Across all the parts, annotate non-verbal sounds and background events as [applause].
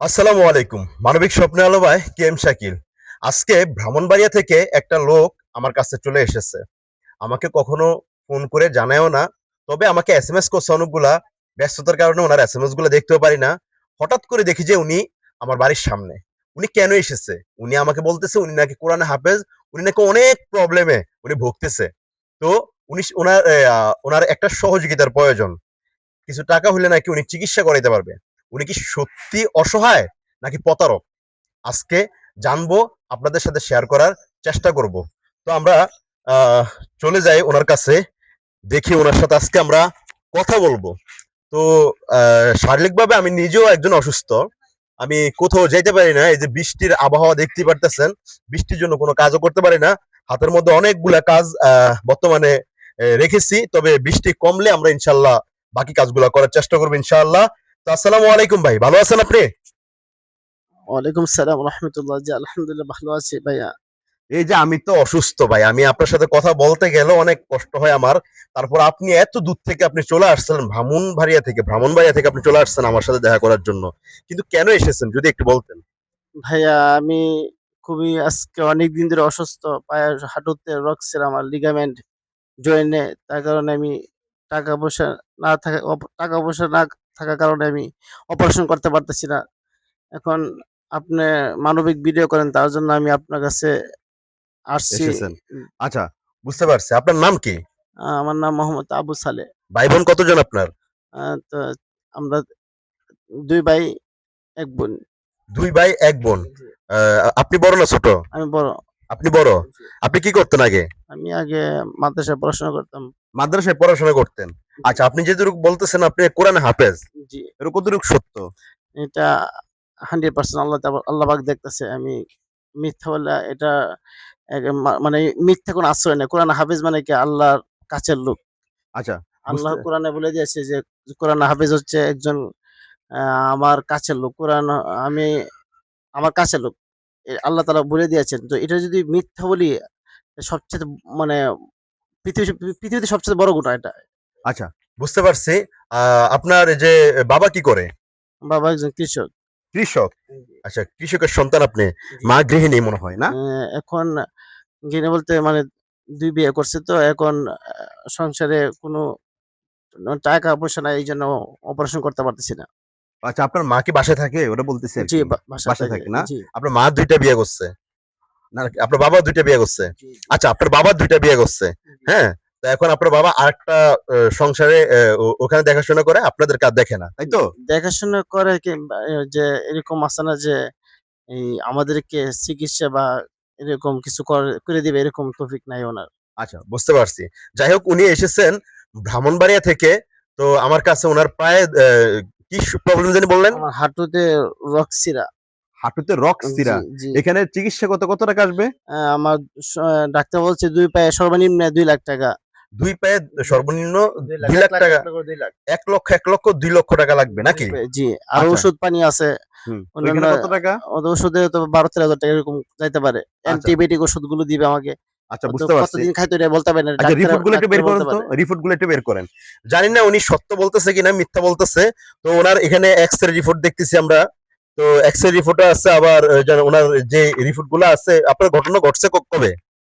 আসসালামু আলাইকুম। মানবিক স্বপ্নে আলো ভাই কে এম শাকিল। আজকে ব্রাহ্মণবাড়িয়া থেকে একটা লোক আমার কাছে চলে এসেছে। আমাকে কখনো ফোন করে জানায়ও না, তবে আমাকে এস এম এস করছে অনেকগুলা। ব্যস্ততার কারণে ওনার এস এম এসগুলো দেখতেও পারি না। হঠাৎ করে দেখি যে উনি আমার বাড়ির সামনে। উনি কেন এসেছে? উনি আমাকে বলতেছে উনি নাকি কোরআনে হাফেজ, উনি নাকি অনেক প্রবলেমে উনি ভুগতেছে। তো উনি ওনার ওনার একটা সহযোগিতার প্রয়োজন। কিছু টাকা হলে নাকি উনি চিকিৎসা করাইতে পারবে। উনি কি সত্যি অসহায় নাকি প্রতারক? আজকে জানব, আপনাদের সাথে শেয়ার করার চেষ্টা করব। তো আমরা চলে যাই ওনার কাছে, দেখি ওনার সাথে আজকে আমরা কথা বলব। তো শারীরিকভাবে আমি নিজেও একজন অসুস্থ। আমি কোথাও যেতে পারি না, এই যে বৃষ্টির আবহাওয়া দেখতে পারতেছেন, বৃষ্টির জন্য কোনো কাজও করতে পারি না। হাতের মধ্যে অনেকগুলা কাজ বর্তমানে রেখেছি, তবে বৃষ্টি কমলে আমরা ইনশাল্লাহ বাকি কাজগুলো করার চেষ্টা করব ইনশাআল্লাহ। তো আসসালামু আলাইকুম ভাই ভালো আছেন আপনি? ওয়ালাইকুম সালাম রহমতুল্লাহ। জি আলহামদুলিল্লাহ ভালো আছি ভাইয়া। এই যে আমি তো অসুস্থ ভাই আমি আপনার সাথে কথা বলতে গেলে অনেক কষ্ট হয় আমার। তারপর আপনি এত দূর থেকে আপনি চলে আসছেন ভ্রমণবাড়িয়া থেকে ভ্রমণবাড়িয়া থেকে আপনি চলে আসছেন আমার সাথে দেখা করার জন্য। কিন্তু কেন এসেছেন যদি একটু বলতেন? ভাইয়া আমি খুবই আজকে অনেক দিন ধরে অসুস্থ পায়ের হাঁটুতে রক্সের আমার লিগামেন্ট জয়েন্টে তার কারণে আমি টাকা পয়সা না থাকা টাকা পয়সা না থাকার কারণে আমি অপারেশন করতে পারতেছি না। এখন আপনি মানবিক ভিডিও করেন তার জন্য আমি আপনার কাছে আসছি। আচ্ছা বুঝতে পারছি। আপনার নাম কি? আমার নাম মোহাম্মদ আবু সালে। ভাই বোন কতজন আপনার? তো আমরা দুই ভাই এক বোন। দুই ভাই এক বোন। আপনি বড় না ছোট? আমি বড়। আপনি বড়? আপনি কি করতেন আগে? আমি আগে মাদ্রাসায় পড়াশোনা করতাম। মাদ্রাসায় পড়াশোনা করতেন? আচ্ছা আপনি যেটুকু বলতেছেন আপনি কোরআন হাফেজ। জি। এর কতটুকু সত্য? এটা হান্ড্রেড পার্সেন্ট আল্লাহ আল্লাহ পাক দেখতেছে আমি মিথ্যা বলে এটা মানে মিথ্যা কোনো আশ্রয় নেই। কোরআন হাফিজ মানে কি আল্লাহর কাছের লোক। আচ্ছা আল্লাহ কোরআনে বলে দিয়েছে যে কোরআন হাফিজ হচ্ছে একজন আমার কাছের লোক। কোরআন আমি আমার কাছের লোক। আল্লাহ তালা বলে দিয়েছেন। তো এটা যদি মিথ্যা বলি সবচেয়ে মানে পৃথিবী পৃথিবীতে সবচেয়ে বড় গুণা এটা। আচ্ছা বুঝতে পারছি। আপনার যে বাবা কি করে? বাবা একজন কৃষক। কৃষক? আচ্ছা কৃষকের সন্তান আপনি মা গৃহিণী মনে হয় না? এখন গিনে বলতে মানে দুই বিয়ে করছে তো এখন সংসারে কোনো টাকা পয়সা নাই এই জন্য অপারেশন করতে পারতেছি না। আচ্ছা আপনার মা কি বাসায় থাকে? ওটা বলতেছি জি বাসায় থাকে, না? আপনার মা দুইটা বিয়ে করছে। না আপনার বাবা দুইটা বিয়ে করছে। আচ্ছা আপনার বাবা দুইটা বিয়ে করছে হ্যাঁ? তো এখন আপনার বাবা আরেকটা সংসারে ওখানে দেখাশোনা করে আপনাদের কাজ দেখে না তাই তো? দেখাশোনা করে যে এরকম আছে না যে এই আমাদেরকে চিকিৎসা বা এরকম কিছু করে- দিবে এরকম তৌফিক নাই ওনার। আচ্ছা বুঝতে পারছি। যাই হোক উনি এসেছেন ব্রাহ্মণবাড়িয়া থেকে তো আমার কাছে ওনার প্রায় কি প্রবলেম জানি বললেন? আমার হাঁটুতে রক্সিরা হাঁটুতে রক স্থিরা জি। এখানে চিকিৎসা কত কত টাকা আসবে? আহ, আমার ডাক্তার বলছে দুই পায়ে সর্বনিম্ন দুই লাখ টাকা। দুই পায়ে সর্বনিম্ন দুই লাখ টাকা? এক লক্ষ এক লক্ষ দুই লক্ষ টাকা লাগবে নাকি? জি আর আচ্ছা। ওষুধ পানি আছে। অন্যান্য টাকা? ওষুধে তো বারো তেরো হাজার টাকা এরকম যাইতে পারে। অ্যান্টিবায়োটিক ওষুধগুলো দিবে আমাকে। আচ্ছা বুঝতে পারছি। কতদিন খাইতে এটা বলতে পারে না আচ্ছা রিপোর্টগুলো একটু বের করেন তো। রিপোর্টগুলো একটু বের করেন। জানি না উনি সত্য বলতেছে কিনা মিথ্যা বলতেছে। তো ওনার এখানে এক্স রে রিপোর্ট দেখতেছি আমরা। তো এক্স রে রিপোর্ট আছে আবার ওনার যে রিপোর্টগুলো আছে আপনার ঘটনা ঘটছে কবে?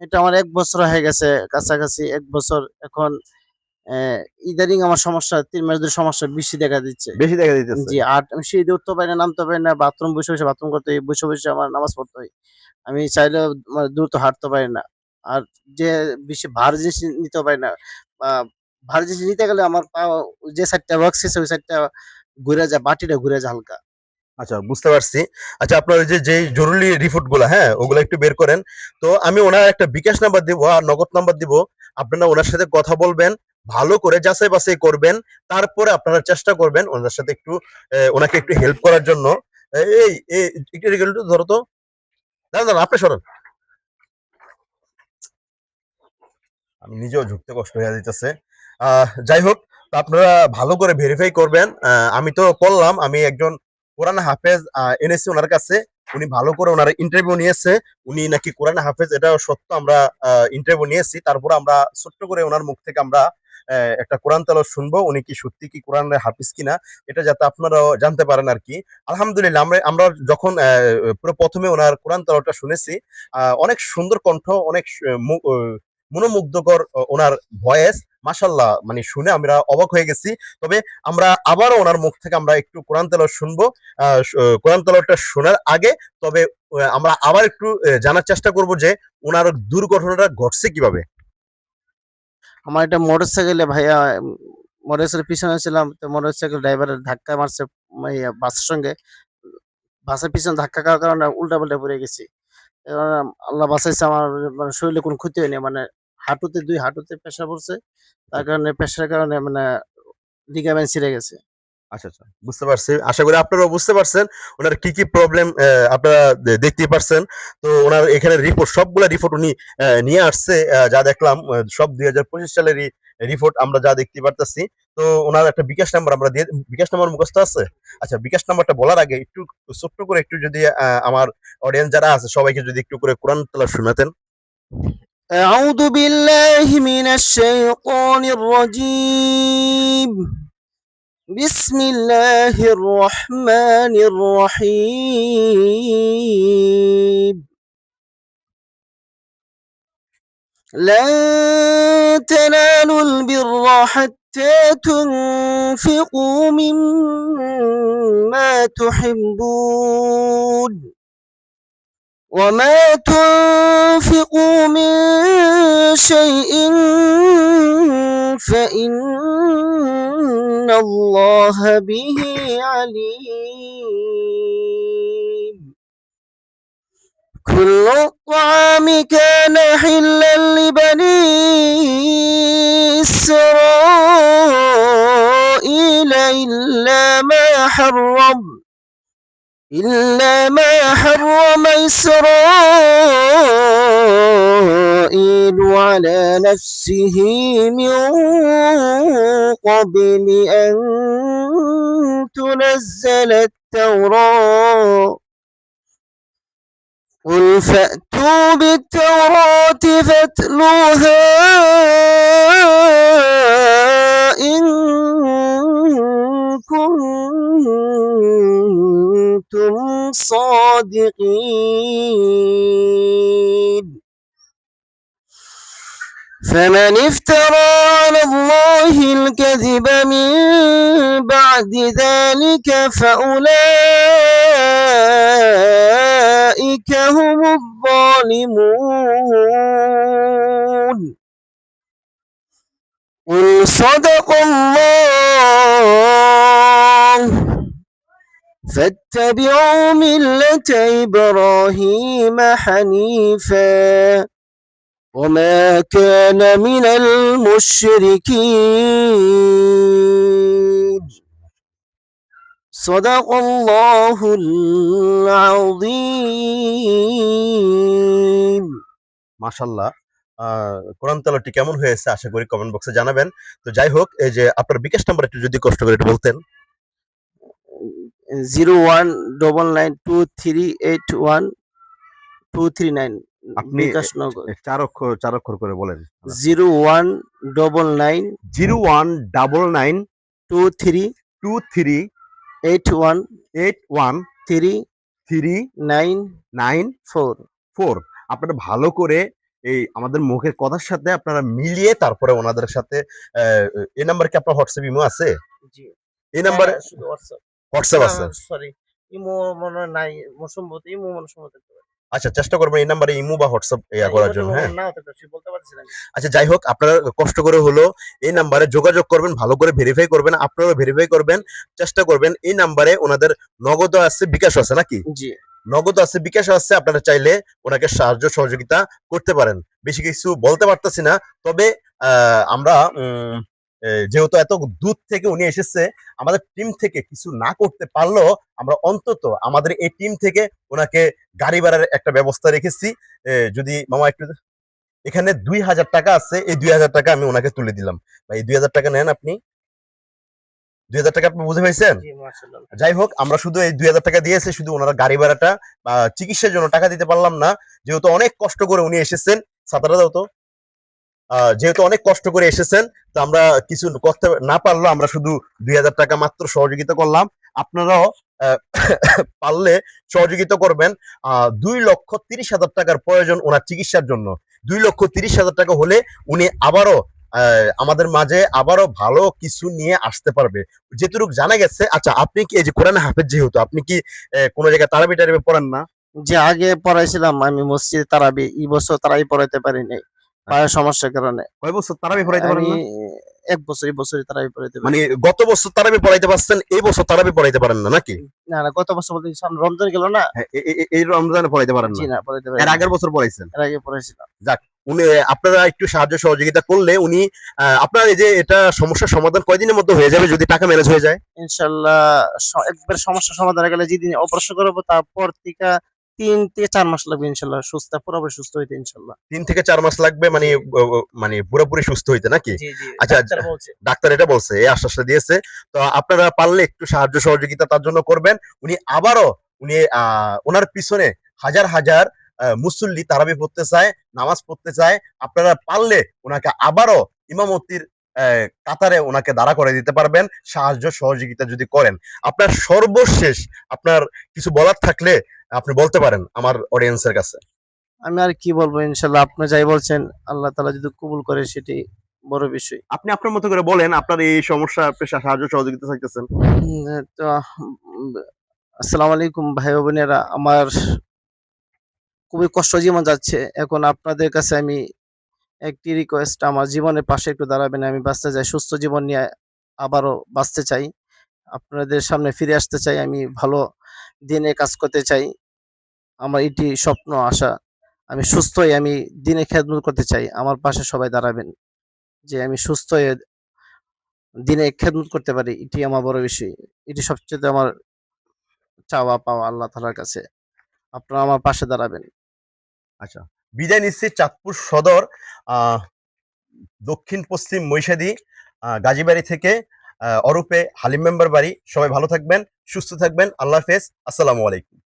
এটা আমার এক বছর হয়ে গেছে কাছাকাছি এক বছর। এখন ইদানিং আমার সমস্যা তিন মাস ধরে সমস্যা বেশি দেখা দিচ্ছে। বেশি দেখা দিতেছে? জি আর আমি সিঁড়ি উঠতে পারি না নামতে পারি না বাথরুম বসে বসে বাথরুম করতে বসে বসে আমার নামাজ পড়তে হয়। আমি চাইলেও মানে দ্রুত হাঁটতে পারি না। আর যে বেশি ভার জিনিস নিতে পারি না ভার জিনিস নিতে গেলে আমার পা যে সাইডটা রক্স ওই সাইডটা ঘুরে যায় বাটিটা ঘুরে যায় হালকা। আচ্ছা বুঝতে পারছি। আচ্ছা আপনার যে যে জরুরি রিপোর্টগুলো হ্যাঁ ওগুলো একটু বের করেন। তো আমি ওনার একটা বিকাশ নাম্বার দিব আর নগদ নাম্বার দিব। আপনারা ওনার সাথে কথা বলবেন, ভালো করে যাচাই বাছাই করবেন, তারপরে আপনারা চেষ্টা করবেন ওনার সাথে একটু ওনাকে একটু হেল্প করার জন্য। এই একটু ধরো তো। দাঁড়ান দাঁড়ান, আপনি সরেন। আমি নিজেও ঝুঁকতে কষ্ট হয়ে আহ যাই হোক আপনারা ভালো করে ভেরিফাই করবেন। আমি তো করলাম, আমি একজন কোরআন হাফেজ এনেছি ওনার কাছে। উনি ভালো করে ওনার ইন্টারভিউ নিয়েছে। উনি নাকি কোরআন হাফেজ এটা সত্য, আমরা ইন্টারভিউ নিয়েছি। তারপর আমরা ছোট্ট করে ওনার মুখ থেকে আমরা একটা কোরআন তেল শুনব। উনি কি সত্যি কি কোরআন হাফিজ কিনা, এটা যাতে আপনারাও জানতে পারেন আর কি। আলহামদুলিল্লাহ, আমরা আমরা যখন পুরো প্রথমে ওনার কোরআন তেলটা শুনেছি অনেক সুন্দর কণ্ঠ, অনেক মনোমুগ্ধকর ওনার ভয়েস। মাসাল্লাহ মানে শুনে আমরা অবাক হয়ে গেছি। তবে আমরা আবারও ওনার মুখ থেকে আমরা একটু কোরআন তেলাওয়াত শুনব। কোরআন তেলাওয়াতটা শোনার আগে তবে আমরা আবার একটু জানার চেষ্টা করব যে ওনার দুর্ঘটনাটা ঘটছে কীভাবে। আমার একটা মোটর সাইকেলে ভাইয়া মোটর পিছনে ছিলাম, তো মোটর সাইকেল ড্রাইভারের ধাক্কা মারছে বাসের সঙ্গে। বাসের পিছনে ধাক্কা খাওয়ার কারণে উল্টা পাল্টা পড়ে গেছি। আল্লাহ বাঁচাইছে, আমার মানে শরীরে কোনো ক্ষতি হয়নি মানে হাঁটুতে দুই হাঁটুতে প্রেশার পড়ছে, তার কারণে প্রেশারের কারণে মানে লিগামেন্ট ছিঁড়ে গেছে। আচ্ছা আচ্ছা বুঝতে পারছি। আশা করি আপনারাও বুঝতে পারছেন ওনার কি কি প্রবলেম আপনারা দে- দেখতেই পারছেন। তো ওনার এখানে রিপোর্ট সবগুলা রিপোর্ট উনি নিয়ে আসছে যা দেখলাম সব দুই হাজার পঁচিশ সালেরই রিপোর্ট আমরা যা দেখতে পারতেছি। তো ওনার একটা বিকাশ নাম্বার আমরা দিয়ে, বিকাশ নাম্বার মুখস্থ আছে? আচ্ছা বিকাশ নাম্বারটা বলার আগে একটু ছোট্ট করে একটু যদি আমার অডিয়েন্স যারা আছে, সবাইকে যদি একটু করে কোরআন তালা শোনাতেন। أعوذ بالله من الشيطان الرجيم. بسم الله الرحمن الرحيم. لن تنالوا البر حتى تنفقوا مما تحبون. وما تنفقوا من شيء فإن الله به عليم. كل الطعام كان حلا لبني إسرائيل إلا ما حرم إلا ما حرم إسرائيل على نفسه من قبل أن تنزل التوراة. قل فأتوا بالتوراة فاتلوها كنتم صادقين. فمن افترى على الله الكذب من بعد ذلك فأولئك هم الظالمون. قل صدق الله. فاتبعوا ملة إبراهيم حنيفا وما كان من المشركين صدق الله العظيم মাশাল্লাহ আহ, কোরআন তেলাটি কেমন হয়েছে আশা করি কমেন্ট বক্সে জানাবেন তো যাই হোক এই যে আপনার বিকাশ নাম্বার একটু যদি কষ্ট করে একটু বলতেন Zero one double nine two three eight one two three nine আপনি বিকাশনগর। চার অক্ষর চার অক্ষর করে বলেন। Zero one double nine zero one double nine two three two three eight one eight one three three nine nine four four আপনারা ভালো করে এই আমাদের মুখের কথার সাথে আপনারা মিলিয়ে তারপরে ওনাদের সাথে এই নাম্বার কি আপনার হোয়াটসঅ্যাপ ইমো আছে? জি। এই নাম্বারে হ্যাঁ, হোয়াটসঅ্যাপ হোয়াটসঅ্যাপ আছে? সরি ইমো মনে নাই সম্ভবত ইমো মনে সম্ভবত আচ্ছা চেষ্টা করবেন এই নাম্বারে ইমো বা হোয়াটসঅ্যাপ ইয়া করার জন্য হ্যাঁ। আচ্ছা যাই হোক আপনারা কষ্ট করে হলো এই নাম্বারে যোগাযোগ করবেন ভালো করে ভেরিফাই করবেন আপনারাও ভেরিফাই করবেন চেষ্টা করবেন এই নাম্বারে ওনাদের নগদ আছে বিকাশ আছে নাকি? জি। নগদ আছে বিকাশ আছে আপনারা চাইলে ওনাকে সাহায্য সহযোগিতা করতে পারেন। বেশি কিছু বলতে পারতেছি না তবে আমরা যেহেতু এত দূর থেকে উনি এসেছে আমাদের টিম থেকে কিছু না করতে পারলেও আমরা অন্তত আমাদের এই টিম থেকে ওনাকে গাড়ি ভাড়ার একটা ব্যবস্থা রেখেছি। যদি মামা একটু এখানে দুই হাজার টাকা আছে এই দুই হাজার টাকা আমি ওনাকে তুলে দিলাম। ভাই এই দুই হাজার টাকা নেন আপনি। দুই হাজার টাকা আপনি বুঝে পাইছেন যাই হোক আমরা শুধু এই দুই হাজার টাকা দিয়েছি শুধু ওনারা গাড়ি ভাড়াটা বা চিকিৎসার জন্য টাকা দিতে পারলাম না। যেহেতু অনেক কষ্ট করে উনি এসেছেন সাঁতারা দাও তো। যেহেতু অনেক কষ্ট করে এসেছেন, তো আমরা কিছু করতে না পারলেও আমরা শুধু দুই হাজার টাকা মাত্র সহযোগিতা করলাম। আপনারাও [coughs] পারলে সহযোগিতা করবেন দুই লক্ষ তিরিশ হাজার টাকার প্রয়োজন ওনার চিকিৎসার জন্য। দুই লক্ষ তিরিশ হাজার টাকা হলে উনি আবারও আমাদের মাঝে আবারও ভালো কিছু নিয়ে আসতে পারবে। যেটুকু জানা গেছে আচ্ছা আপনি কি এই যে কোরআন হাফেজ যেহেতু, আপনি কি কোনো জায়গায় তারাবি টারাবি পড়েন না? যে আগে পড়াইছিলাম আমি মসজিদে তারাবি, এই বছর তারাই পড়াইতে পারি নাই। পায়ের সমস্যার কারণে। কয় বছর তারাবি পড়াইতে পারেন না? এক বছরই তারাবি পড়াইতে মানে গত বছর তারাবি পড়াইতে পারছেন এই বছর তারাবি পড়াইতে পারেন না নাকি? না না গত বছর বলতে সামনে রমজান গেল না? হ্যাঁ, এই রমজানে পড়াইতে পারেন জি না না পড়াইতে পারি এর আগের বছর পড়াইছেন। এর আগে পড়াইছিলাম। উনি আপনারা একটু সাহায্য সহযোগিতা করলে উনি আপনার এই যে এটা সমস্যার সমাধান কয়দিনের মধ্যে হয়ে যাবে যদি টাকা ম্যানেজ হয়ে যায়? ইনশাল্লাহ একবার সমস্যা সমাধান হয়ে গেলে যেদিন অপারেশন করব তারপর থেকে তিন থেকে চার মাস লাগবে ইনশাল্লাহ সুস্থ পুরোপুরি সুস্থ হইতে ইনশাল্লাহ। তিন থেকে চার মাস লাগবে মানে মানে পুরোপুরি সুস্থ হইতে নাকি? আচ্ছা, ডাক্তার এটা বলছে এই আশ্বাসটা দিয়েছে। তো আপনারা পারলে একটু সাহায্য সহযোগিতা তার জন্য করবেন। উনি আবারও উনি ওনার পিছনে হাজার হাজার মুসল্লি তারাবি পড়তে চায় নামাজ পড়তে চায়। আপনারা পারলে ওনাকে আবারও ইমামতির কাতারে ওনাকে দাঁড়া করে দিতে পারবেন। সাহায্য সহযোগিতা যদি করেন। আপনার সর্বশেষ আপনার কিছু বলার থাকলে আপনি বলতে পারেন আমার অডিয়েন্সের কাছে। আমি আর কি বলব ইনশাল্লাহ আপনি যাই বলছেন আল্লাহ তালা যদি কবুল করে সেটি বড় বিষয়। আপনি আপনার মতো করে বলেন আপনার এই সমস্যা আপনি সাহায্য সহযোগিতা চাইতেছেন। উম, তো আসসালামু আলাইকুম ভাই ও বোনেরা আমার খুবই কষ্ট জীবন যাচ্ছে। এখন আপনাদের কাছে আমি একটি রিকোয়েস্ট আমার জীবনের পাশে একটু দাঁড়াবেন আমি বাঁচতে চাই সুস্থ জীবন নিয়ে আবারও বাঁচতে চাই। আপনাদের সামনে ফিরে আসতে চাই আমি ভালো দিনে কাজ করতে চাই। আমার এটি স্বপ্ন, আশা। আমি সুস্থ হয়ে আমি দিনে খেদমত করতে চাই। আমার পাশে সবাই দাঁড়াবেন যে আমি সুস্থ হয়ে দিনে খেদমত করতে পারি। এটি আমার বড় বিষয়। এটি সবচেয়ে আমার চাওয়া পাওয়া আল্লাহ তালার কাছে। আপনারা আমার পাশে দাঁড়াবেন। আচ্ছা। বিদায় নিচ্ছি চাঁদপুর সদর দক্ষিণ পশ্চিম মৈশাদি গাজীবাড়ি থেকে। অরূপে হালিম মেম্বার বাড়ি। সবাই ভালো থাকবেন সুস্থ থাকবেন। আল্লাহ হাফেজ। আসসালামু আলাইকুম।